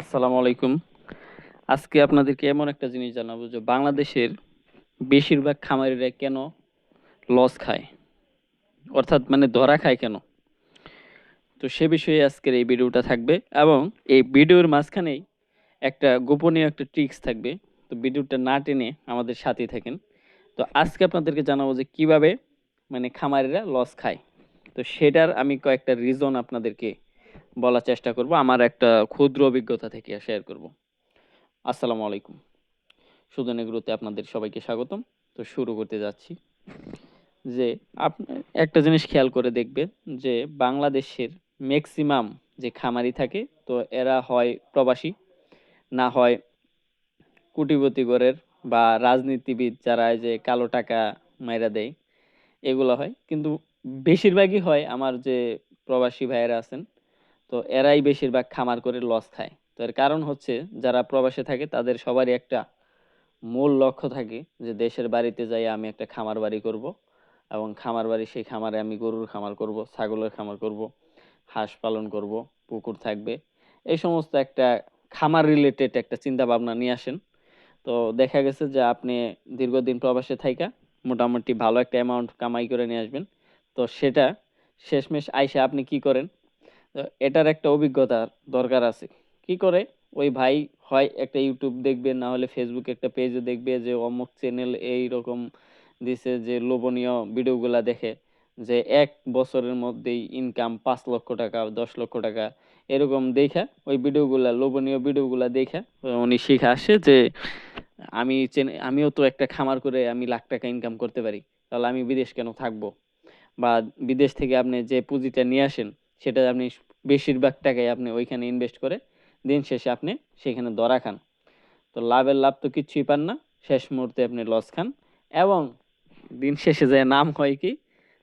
আসসালামু আলাইকুম। আজকে আপনাদেরকে এমন একটা জিনিস জানাব যে বাংলাদেশের বেশিরভাগ খামারিরা কেন লস খায়? অর্থাৎ মানে ধরা খায় কেন? তো সে বিষয়ে আজকের এই ভিডিওটা থাকবে এবং এই ভিডিওর মাঝখানেই একটা গোপনীয় একটা ট্রিক্স থাকবে। তো ভিডিওটা না টেনে আমাদের সাথেই থাকেন। তো আজকে আপনাদেরকে জানাব যে কীভাবে মানে খামারিরা লস খায়। তো সেটার আমি কয়েকটা রিজন আপনাদেরকে বলার চেষ্টা করব। আমার একটা ক্ষুদ্র অভিজ্ঞতা থেকে শেয়ার করব। আসসালামু আলাইকুম। সুজন এগুলোতে আপনাদের সবাইকে স্বাগতম। তো শুরু করতে যাচ্ছি যে আপনি একটা জিনিস খেয়াল করে দেখবেন যে বাংলাদেশের ম্যাক্সিমাম যে খামারি থাকে, তো এরা হয় প্রবাসী, না হয় কোটিপতি ঘরের বা রাজনীতিবিদ যারা যে কালো টাকা মাইরা দেয়, এগুলো হয়। কিন্তু বেশিরভাগই হয় আমার যে প্রবাসী ভাইয়েরা আছেন তো এরাই বেশিরভাগ খামার করে লস খায়। তো এর কারণ হচ্ছে, যারা প্রবাসে থাকে, তাদের সবারই একটা মূল লক্ষ্য থাকে যে দেশের বাড়িতে যাই আমি একটা খামার বাড়ি করব এবং খামার বাড়ি সেই খামারে আমি গরুর খামার করব, ছাগলের খামার করব, হাঁস পালন করব, পুকুর থাকবে। এই সমস্ত একটা খামার রিলেটেড একটা চিন্তা ভাবনা নিয়ে আসেন। তো দেখা গেছে যে আপনি দীর্ঘদিন প্রবাসে থাইকা, মোটামুটি ভালো একটা অ্যামাউন্ট কামাই করে নিয়ে আসবেন। তো সেটা শেষমেশ আইসা আপনি কি করেন? এটার একটা অভিজ্ঞতার দরকার আছে। কি করে? ওই ভাই হয় একটা ইউটিউব দেখবে, না হলে ফেসবুকে একটা পেজে দেখবে যে অমুক চ্যানেল এই রকম দিছে যে লোভনীয় ভিডিওগুলা দেখে, যে এক বছরের মধ্যেই ইনকাম পাঁচ লক্ষ টাকা, দশ লক্ষ টাকা, এরকম দেখা, ওই ভিডিওগুলা লোভনীয় ভিডিওগুলা দেখা, উনি শিখে আসে যে আমি আমিও তো একটা খামার করে আমি লাখ টাকা ইনকাম করতে পারি, তাহলে আমি বিদেশ কেন থাকব? বা বিদেশ থেকে আপনি যে পুঁজিটা নিয়ে আসেন সেটা আপনি বেশিরভাগ টাকাই আপনি ওইখানে ইনভেস্ট করে দিন শেষে আপনি সেখানে ধরা খান। তো লাভের লাভ তো কিচ্ছুই পান না, শেষ মুহূর্তে আপনি লস খান এবং দিন শেষে যে নাম হয় কি?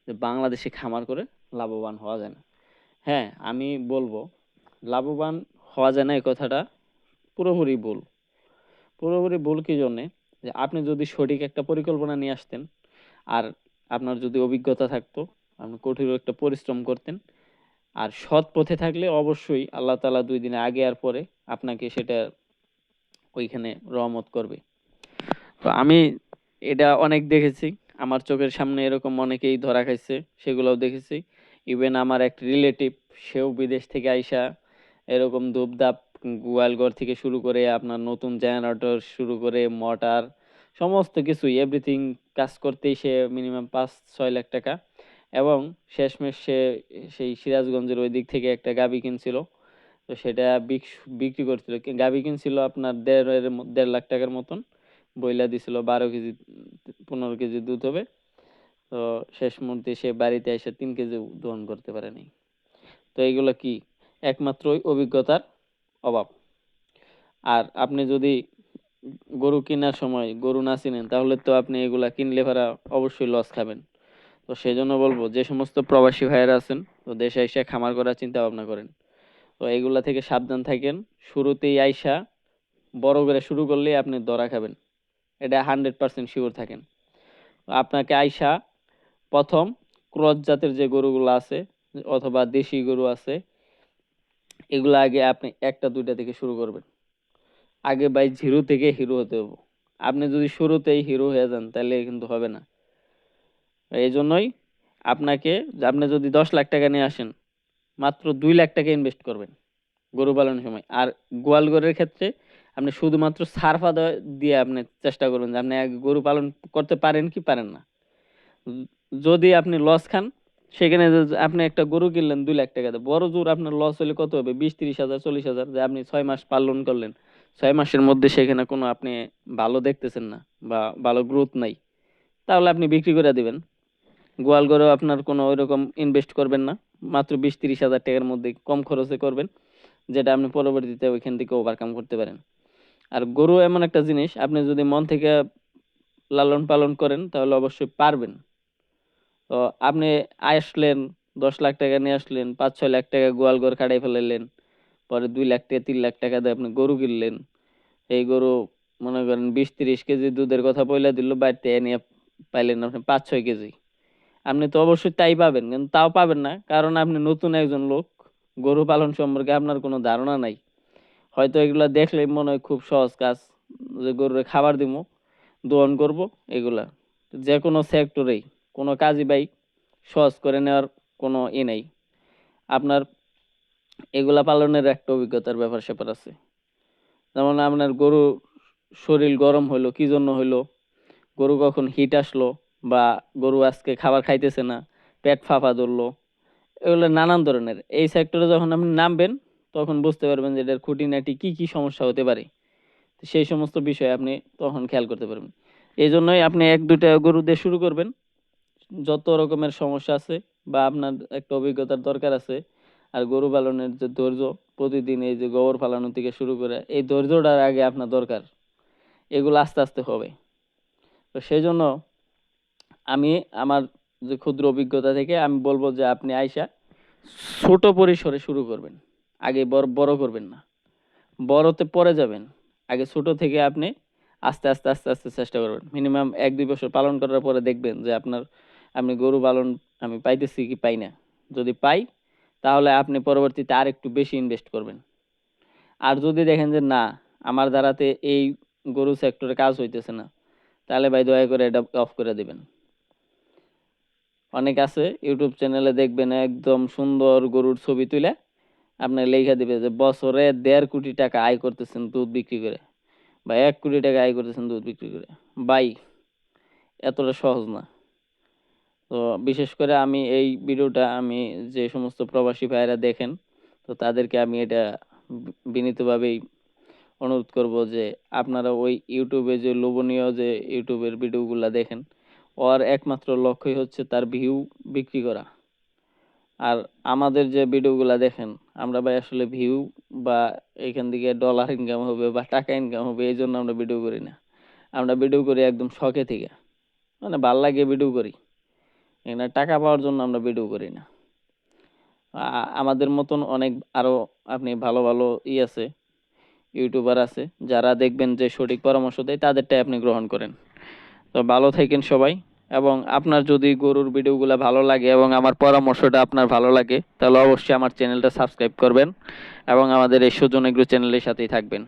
যে বাংলাদেশে খামার করে লাভবান হওয়া যায় না। হ্যাঁ আমি বলব, লাভবান হওয়া যায় না এই কথাটা পুরোপুরি ভুল। পুরোপুরি ভুল কি জন্যে? যে আপনি যদি সঠিক একটা পরিকল্পনা নিয়ে আসতেন আর আপনার যদি অভিজ্ঞতা থাকতো, আপনি কঠোর একটা পরিশ্রম করতেন আর সৎ পথে থাকলে অবশ্যই আল্লাহ তাআলা দুই দিনে আগে আর পরে আপনাকে সেটা ওইখানে রহমত করবে। তো আমি এটা অনেক দেখেছি, আমার চোখের সামনে এরকম অনেকেই ধরা খাইছে, সেগুলোও দেখেছি। ইভেন আমার এক রিলেটিভ সেও বিদেশ থেকে আইসা এরকম ধূপধাপ গোয়ালঘর থেকে শুরু করে আপনার নতুন জেনারেটর শুরু করে মোটর সমস্ত কিছুই এভরিথিং কাজ করতেই সে মিনিমাম পাঁচ ছয় লাখ টাকা। এবং শেষমেশ সে, সেই সিরাজগঞ্জের ওই দিক থেকে একটা গাভী কিনছিল। তো সেটা বিক- বিক্রি করছিল। গাভী কিনছিল আপনার দেড়ের দেড় লাখ টাকার মতন। বইলা দিছিল বারো কেজি, পনেরো কেজি দুধ হবে। তো শেষ মুহূর্তে সে বাড়িতে এসে তিন কেজি দহন করতে পারেনি তো এইগুলো কি? একমাত্র অভিজ্ঞতার অভাব। আর আপনি যদি গরু কেনার সময় গরু না চিনেন, তাহলে তো আপনি এগুলা কিনলে ভাড়া অবশ্যই লস খাবেন। তো সেই জন্য বলব, যে সমস্ত প্রবাসী ভাইয়েরা আছেন, তো দেশে এসে খামার করার চিন্তা ভাবনা করেন। তো এইগুলা থেকে সাবধান থাকেন, শুরুতেই আইসা বড় করে শুরু করলেই আপনি ধরা খাবেন। এটা হান্ড্রেড পার্সেন্ট শিওর থাকেন। আপনাকে আইসা প্রথম ক্রস জাতের যে গরুগুলো আছে, অথবা দেশি গরু আছে, এগুলো আগে আপনি একটা, দুইটা থেকে শুরু করবেন। আগে ভাই জিরো থেকে হিরো হতে হবে। আপনি যদি শুরুতেই হিরো হয়ে যান, তাহলে কিন্তু হবে না। এই জন্যই আপনাকে, আপনি যদি দশ লাখ টাকা নিয়ে আসেন, মাত্র দুই লাখ টাকা ইনভেস্ট করবেন গরু পালনের সময়। আর গোয়াল গরুর ক্ষেত্রে আপনি শুধুমাত্র সারফা দিয়ে আপনি চেষ্টা করবেন যে আপনি গরু পালন করতে পারেন কি পারেন না। যদি আপনি লস খান, সেখানে আপনি একটা গরু কিনলেন দুই লাখ টাকা দিয়ে বড় জোর আপনার লস হলে কত হবে? বিশ, তিরিশ হাজার, চল্লিশ হাজার যে আপনি ছয় মাস পালন করলেন। ছয় মাসের মধ্যে সেখানে কোনো আপনি ভালো দেখতেছেন না বা ভালো গ্রোথ নাই। তাহলে আপনি বিক্রি করে দিবেন। গোয়াল গরু আপনার কোনো ওইরকম ইনভেস্ট করবেন না। মাত্র বিশ তিরিশ হাজার টাকার মধ্যে কম খরচে করবেন, যেটা আপনি পরবর্তীতে ওইখান থেকে ওভারকাম করতে পারেন। আর গরু এমন একটা জিনিস, আপনি যদি মন থেকে লালন পালন করেন, তাহলে অবশ্যই পারবেন। তো আপনি আসলেন, দশ লাখ টাকা নিয়ে আসলেন পাঁচ ছয় লাখ টাকা গোয়াল ঘর খাটাই ফেলাইলেন পরে দুই লাখ টাকা, তিন লাখ টাকা দিয়ে আপনি গরু কিনলেন, এই গরু মনে করেন বিশ তিরিশ কেজি দুধের কথা বইলা দিল, বাড়িতে এনে পাইলেন আপনি পাঁচ ছয় কেজি। আপনি তো অবশ্যই তাই পাবেন, কিন্তু তাও পাবেন না। কারণ আপনি নতুন একজন লোক, গরু পালন সম্পর্কে আপনার কোনো ধারণা নাই। হয়তো এগুলা দেখলে মনে হয় খুব সহজ কাজ যে গরুরে খাবার দিব দোহন করব, এগুলা। যে কোনো সেক্টরেই কোনো কাজই ভাই সহজ করে নেওয়ার কোনো ই নেই। আপনার এগুলা পালনের একটা অভিজ্ঞতার ব্যাপার স্যাপার আছে। যেমন আপনার গরু শরীর গরম হইল, কি জন্য হইল? গরু কখন হিট আসলো? বা গরু আজকে খাবার খাইতেছে না, পেট ফাঁপা ধরলো, এগুলো নানান ধরনের। এই সেক্টরে যখন আপনি নামবেন, তখন বুঝতে পারবেন যে এটার খুঁটিনাটি কী কী সমস্যা হতে পারে। সেই সমস্ত বিষয়ে আপনি তখন খেয়াল করতে পারবেন। এই জন্যই আপনি এক দুটা গরু দিয়ে শুরু করবেন। যত রকমের সমস্যা আছে বা আপনার একটা অভিজ্ঞতার দরকার আছে, আর গরু পালনের যে ধৈর্য, প্রতিদিন এই যে গোবর ফালানো থেকে শুরু করে, এই ধৈর্যটার আগে আপনার দরকার। এগুলো আস্তে আস্তে হবে। তো সেই জন্য আমি আমার যে ক্ষুদ্র অভিজ্ঞতা থেকে আমি বলব যে আপনি আইসা ছোট পরিসরে শুরু করবেন। আগে বড় বড় করবেন না। বড়তে পরে যাবেন। আগে ছোট থেকে আপনি আস্তে আস্তে আস্তে আস্তে চেষ্টা করবেন। মিনিমাম এক, দুই বছর পালন করার পরে দেখবেন যে আপনার আপনি গরু পালন আমি পাইতেছি কি পাই না। যদি পাই, তাহলে আপনি পরবর্তীতে আর একটু বেশি ইনভেস্ট করবেন। আর যদি দেখেন যে না, আমার দ্বারাতে এই গরু সেক্টরে কাজ হইতেছে না, তাহলে ভাই দয়া করে এটা অফ করে দিবেন। অনেক আছে, ইউটিউব চ্যানেলে দেখবেন একদম সুন্দর গরুর ছবি তুলে আপনার লেখা দিবে যে বছরে দেড় কোটি টাকা আয় করতেছেন দুধ বিক্রি করে বা এক কোটি টাকা আয় করতেছেন দুধ বিক্রি করে। বাই, এতটা সহজ না। তো বিশেষ করে আমি এই ভিডিওটা আমি যে সমস্ত প্রবাসী ভাইয়েরা দেখেন, তো তাদেরকে আমি এটা বিনীতভাবেই অনুরোধ করব যে আপনারা ওই ইউটিউবে যে লোভনীয় যে ইউটিউবের ভিডিওগুলা দেখেন ওর একমাত্র লক্ষ্যই হচ্ছে তার ভিউ বিক্রি করা। আর আমাদের যে ভিডিওগুলা দেখেন, আমরা ভাই আসলে ভিউ বা এখান থেকে ডলার ইনকাম হবে বা টাকা ইনকাম হবে, এই জন্য আমরা ভিডিও করি না। আমরা ভিডিও করি একদম শখে থেকে। মানে ভালো লাগে ভিডিও করি। এখানে টাকা পাওয়ার জন্য আমরা ভিডিও করি না। আমাদের মতন অনেক আরও আপনি ভালো ভালো ই আছে ইউটিউবার আছে, যারা দেখবেন যে সঠিক পরামর্শ দেয়, তাদেরটাই আপনি গ্রহণ করেন। তো ভালো থাকেন সবাই। এবং আপনার যদি গরুর ভিডিওগুলো ভালো লাগে এবং আমার পরামর্শটা আপনার ভালো লাগে, তাহলে অবশ্যই আমার চ্যানেলটা সাবস্ক্রাইব করবেন এবং আমাদের এই সুজন এগ্রো চ্যানেলের সাথেই থাকবেন।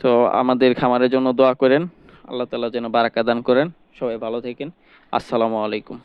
তো আমাদের খামারের জন্য দোয়া করেন। আল্লাহ তালা যেন বারাকা দান করেন। সবাই ভালো থাকেন। আসসালামু আলাইকুম।